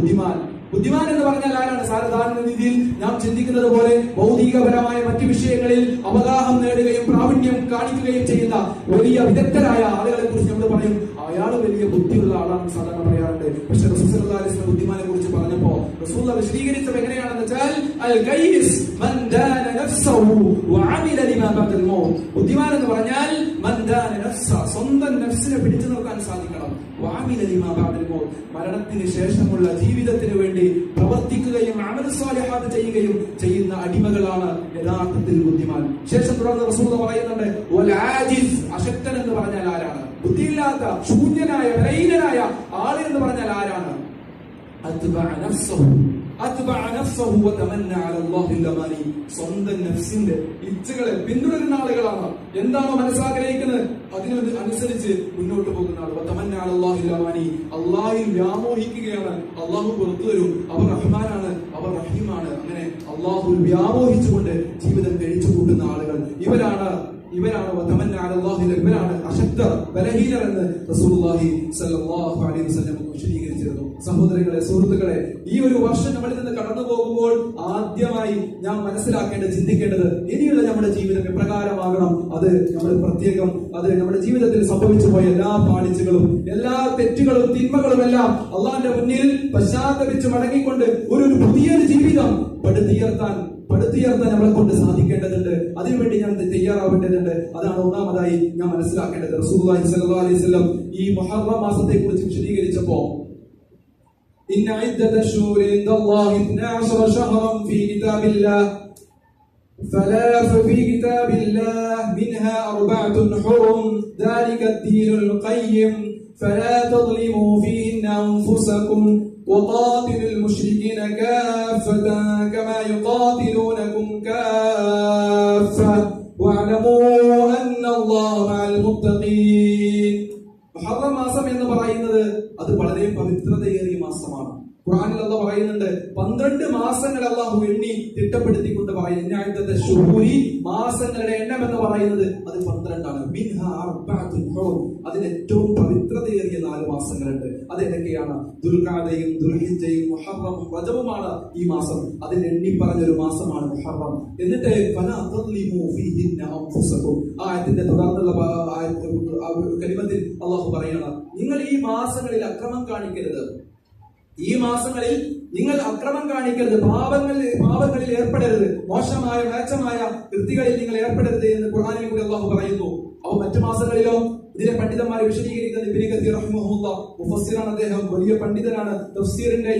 ബുദ്ധിമാൻ. ബുദ്ധിമാൻ എന്ന് പറഞ്ഞാൽ ആരാണ്? സാധാരണ രീതിയിൽ നാം ചിന്തിക്കുന്നത് പോലെ ഭൗതികപരമായ മറ്റു വിഷയങ്ങളിൽ അവഗാഹം നേടുകയും പ്രാവീണ്യം കാണിക്കുകയും ചെയ്യുന്ന വലിയ വിദഗ്ധരായ പറയും അയാൾ വലിയ ബുദ്ധിയുള്ള ആളാണ് സാധാരണ പറയാറുണ്ട്. പക്ഷെ റസൂസിന്റെ ബുദ്ധിമാനെ കുറിച്ച് പറഞ്ഞപ്പോ റസൂൽ വിശദീകരിച്ചത് എങ്ങനെയാണെന്ന് വെച്ചാൽ ബുദ്ധിമാൻ എന്ന് പറഞ്ഞാൽ സ്വന്തം നഫ്സിനെ പിടിച്ചു നോക്കാൻ സാധിക്കണം. മരണത്തിന് ശേഷമുള്ള ജീവിതത്തിന് വേണ്ടി പ്രവർത്തിക്കുകയും അമൽ സ്വാലിഹാത്ത് ചെയ്യുകയും ചെയ്യുന്ന അടിമകളാണ് യഥാർത്ഥത്തിൽ ബുദ്ധിമാൻ. ശേഷം തുടർന്ന് പറയുന്നുണ്ട് അശക്തൻ എന്ന് ബുദ്ധിയില്ലാത്ത ശൂന്യനായ വിലഹീനനായ ആൾ എന്ന് പറഞ്ഞാൽ ആരാണ്? സ്വന്തം നഫ്സിന്റെ ഇച്ഛകളെ പിന്തുടരുന്ന ആളുകളാണ്. എന്താണോ മനസ്സാഗ്രഹിക്കുന്നത് അതിനത് അനുസരിച്ച് മുന്നോട്ട് പോകുന്ന ആൾ. തമന്ന അല അല്ലാഹിൽ അമാനി അല്ലാഹിൽ വ്യാമോഹിക്കുകയാണ്. അള്ളാഹു പുറത്തു തരും അവർ റഹ്മാനാണ്. അവർ റഹീമാണ്. അങ്ങനെ അള്ളാഹു വ്യാമോഹിച്ചുകൊണ്ട് ജീവിതം കഴിച്ചു കൂട്ടുന്ന ആളുകൾ ഇവരാണ്. ഇവരാണ് അല്ലാഹിൽ ഇവരാണ് അശക്ത ബലഹീനർ എന്ന് റസൂലുള്ളാഹി സ്വല്ലല്ലാഹു അലൈഹി വസല്ലം വിശദീകരിച്ചിരുന്നു. സഹോദരങ്ങളെ സുഹൃത്തുക്കളെ ഈ ഒരു വർഷം നമ്മളിൽ നിന്ന് കടന്നു പോകുമ്പോൾ ആദ്യമായി ഞാൻ മനസ്സിലാക്കേണ്ടത് ചിന്തിക്കേണ്ടത് ഇനിയുള്ള നമ്മുടെ ജീവിതം എപ്രകാരമാകണം? അത് നമ്മൾ പ്രത്യേകം അത് നമ്മുടെ ജീവിതത്തിൽ സംഭവിച്ചു പോയ എല്ലാ പാളിച്ചുകളും എല്ലാ തെറ്റുകളും തിന്മകളും എല്ലാം അള്ളാന്റെ മുന്നിൽ പശ്ചാത്തപിച്ച് മടങ്ങിക്കൊണ്ട് ഒരു പുതിയൊരു ജീവിതം പടുത്തുയർത്താൻ പടുത്തുയർത്താൻ നമ്മളെ കൊണ്ട് സാധിക്കേണ്ടതുണ്ട്. തയ്യാറാവേണ്ടതുണ്ട് അതാണ് ഒന്നാമതായി ഞാൻ മനസ്സിലാക്കേണ്ടത് റസൂലുള്ളാഹി സ്വല്ലല്ലാഹു അലൈഹി വസല്ലം ഈ മുഹറം മാസത്തെ കുറിച്ച് വിശദീകരിച്ചപ്പോ إن عدة الشهور عند الله 12 شهرا في كتاب الله ثلاث في كتاب الله منها أربعة حرم ذلك الدين القيم فلا تظلموا فيهن أنفسكم وقاتلوا المشركين كافة كما يقاتلونكم كافة واعلموا ان الله مع المتقين. محرم മാസം എന്ന് പറയുന്നത് അത് വളരെ പവിത്രതയേറിയ മാസമാണ്. ഖുർആനിൽ അല്ലാഹു പറയുന്നുണ്ട് പന്ത്രണ്ട് മാസങ്ങൾ അള്ളാഹു എണ്ണി തിട്ടപ്പെടുത്തിക്കൊണ്ട് പറയുന്നത് ആദ്യത്തെ ശുഹൂരി മാസങ്ങളുടെ എണ്ണം എന്ന് പറയുന്നത് അത് പന്ത്രണ്ടാണ്. അതിൽ ഏറ്റവും പവിത്രതയേറിയ നാല് മാസങ്ങളുണ്ട്. അതെന്തൊക്കെയാണ്? ദുൽഖാദയും മുഹറം മുഹറമും റജവുമാണ് ഈ മാസം. അതിൽ എണ്ണി പറഞ്ഞൊരു മാസമാണ് മുഹറം. എന്നിട്ട് പല ആയത്തിന്റെ തുടർന്നുള്ള കലിമത്തിൽ അള്ളാഹു പറയണം നിങ്ങൾ ഈ മാസങ്ങളിൽ അക്രമം കാണിക്കരുത്. ഈ മാസങ്ങളിൽ നിങ്ങൾ അക്രമം കാണിക്കരുത്. പാപങ്ങളിൽ പാപങ്ങളിൽ ഏർപ്പെടരുത്. മോശമായ മേച്ചമായ കൃതികളിൽ നിങ്ങൾ ഏർപ്പെടരുത് എന്ന് ഖുർആനിൽ കൂടി അള്ളാഹു പറയുന്നു. അവ മറ്റു മാസങ്ങളിലോ ഇതിനെ പണ്ഡിതന്മാരെ വിശദീകരിക്കുന്ന ഇബ്നു കത്തീർ മുഫസ്സിറാണ് അദ്ദേഹം വലിയ പണ്ഡിതനാണ് തഫ്സീറിന്റെ